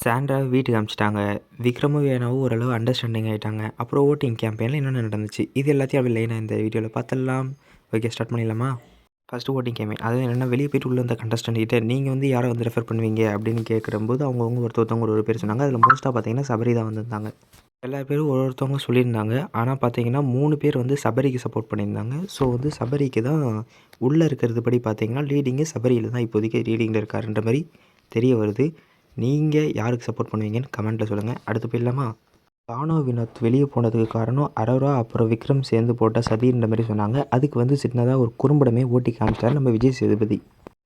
Sandra வீட்டுக்கு அனுப்பிச்சிட்டாங்க விக்ரமும் வேணாவும் ஓரளவு understanding ஆகிட்டாங்க அப்புறம் ஓட்டிங் கேம்பெயினில் என்னென்ன நடந்துச்சு? இது எல்லாத்தையும் அப்படி லைனாக இந்த வீடியோவில் பார்த்துடலாம். ஓகே ஸ்டார்ட் பண்ணிடலாமா? ஃபஸ்ட்டு ஓட்டிங் கேம்பெயின் அதாவது என்னென்னா வெளியே போயிட்டு உள்ள அந்த contestant நீங்கள் வந்து யாரை வந்து ரெஃபர் பண்ணுவீங்க? அப்படின்னு கேட்குறம்போது அவங்கவுங்க ஒருத்தவங்க ஒரு ஒரு பேர் சொன்னாங்க. அதில் மோஸ்ட்டாக பார்த்தீங்கன்னா சபரி தான் வந்திருந்தாங்க. எல்லா பேரும் ஒரு ஒருத்தவங்க சொல்லியிருந்தாங்க. ஆனால் பார்த்தீங்கன்னா மூணு பேர் வந்து சபரிக்கு சப்போர்ட் பண்ணியிருந்தாங்க. ஸோ வந்து சபரிக்கு தான் உள்ளே இருக்கிறது படி பார்த்தீங்கன்னா லீடிங்கு சபரியில் தான் இப்போதைக்கு லீடிங்கில் இருக்காருன்ற மாதிரி தெரிய வருது. நீங்கள் யாருக்கு சப்போர்ட் பண்ணுவீங்கன்னு கமெண்ட்டில் சொல்லுங்கள் அடுத்து போயிடலாமா? தானோ வினோத் வெளியே போனதுக்கு காரணம் அரோரா அப்புறம் விக்ரம் சேர்ந்து போட்ட சதின்ற மாதிரி சொன்னாங்க. அதுக்கு வந்து சின்னதாக ஒரு குறும்படமே ஓட்டி காமிச்சார் நம்ம விஜய் சேதுபதி.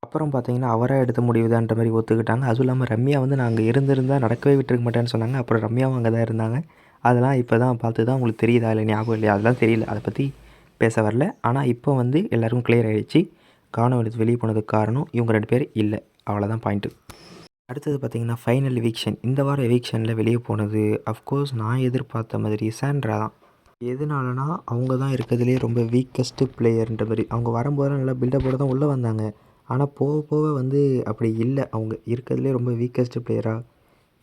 அப்புறம் பார்த்தீங்கன்னா அவராக எடுத்த முடிவுதான்ற மாதிரி ஒத்துக்கிட்டாங்க. அதுவும் இல்லாமல் ரம்யா வந்து நாங்கள் இருந்திருந்தால் நடக்கவே விட்டுருக்க மாட்டேன்னு சொன்னாங்க. அப்புறம் ரம்யாவும் அங்கே தான் இருந்தாங்க. அதெல்லாம் இப்போ தான் பார்த்து தான் உங்களுக்கு தெரியுதா இல்லை ஞாபகம் இல்லையா? அதெல்லாம் தெரியல. அதை பற்றி பேச வரல. ஆனால் இப்போ வந்து எல்லாருக்கும் கிளியர் ஆகிடுச்சு காணொலி வெளியே போனதுக்கு காரணம் இவங்க ரெண்டு பேர் இல்லை. அவ்வளோதான் பாயிண்ட்டு அடுத்தது பார்த்திங்கன்னா ஃபைனல் எவிக்ஷன் இந்த வாரம் எவிக்ஷனில் வெளியே போனது அஃப்கோர்ஸ் நான் எதிர்பார்த்த மாதிரி சாண்ட்ரா தான். எதனாலனா அவங்க தான் இருக்கிறதுலே ரொம்ப வீக்கஸ்ட்டு பிளேயர்ன்ற மாதிரி. அவங்க வரும்போதெல்லாம் நல்லா பில்டப்போட தான் உள்ளே வந்தாங்க. ஆனால் போக போக வந்து அப்படி இல்லை. அவங்க இருக்கிறதுலே ரொம்ப வீக்கஸ்ட்டு பிளேயராக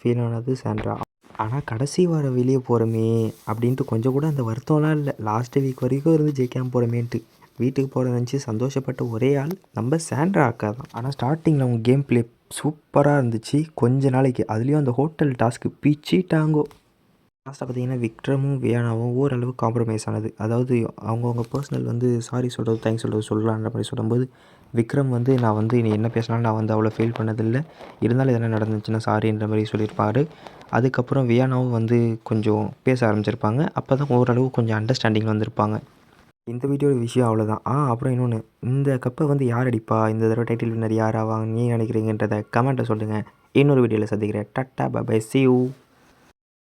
ஃபீல் ஆனது சாண்ட்ரா. ஆனால் கடைசி வாரம் வெளியே போகிறோமே அப்படின்ட்டு கொஞ்சம் கூட அந்த வருத்தம்லாம் இல்லை. லாஸ்ட் வீக் வரைக்கும் இருந்து ஜெயிக்காமல் போகிறோமேன்ட்டு வீட்டுக்கு போகிறத நினச்சி சந்தோஷப்பட்ட ஒரே ஆள் நம்ம சாண்ட்ரா அக்கா தான். ஆனால் ஸ்டார்டிங்கில் அவங்க கேம் ப்ளே சூப்பராக இருந்துச்சு. கொஞ்ச நாளைக்கு அதுலேயும் அந்த ஹோட்டல் டாஸ்க்கு பிச்சிட்டாங்கோ. லாஸ்ட்டாக பார்த்தீங்கன்னா விக்ரமும் வியானாவும் ஓரளவு காம்ப்ரமைஸ் ஆனது. அதாவது அவங்கவுங்க பர்சனல் வந்து சாரி சொல்கிறது தேங்க்ஸ் சொல்கிறது சொல்லலான்ற மாதிரி சொல்லும்போது விக்ரம் வந்து நான் வந்து நீ என்ன பேசினாலும் நான் வந்து அவ்வளோ ஃபீல் பண்ணதில்லை. இருந்தாலும் எதனா நடந்துச்சுன்னா சாரின்ற மாதிரி சொல்லியிருப்பார். அதுக்கப்புறம் வியானாவும் வந்து கொஞ்சம் பேச ஆரம்பிச்சிருப்பாங்க. அப்போ தான் ஓரளவு கொஞ்சம் அண்டர்ஸ்டாண்டிங் வந்திருப்பாங்க. இந்த வீடியோட விஷயம் அவ்வளோதான் ஆ அப்புறம் இன்னொன்று இந்த கப்பை வந்து யார் அடிப்பா? இந்த தடவை டைட்டில் வின்னர் யார் ஆவாங்க நீ நினைக்கிறீங்கன்றதை கமெண்ட்டை சொல்லுங்கள் இன்னொரு வீடியோவில் சந்திக்கிறேன். Ta-ta by C you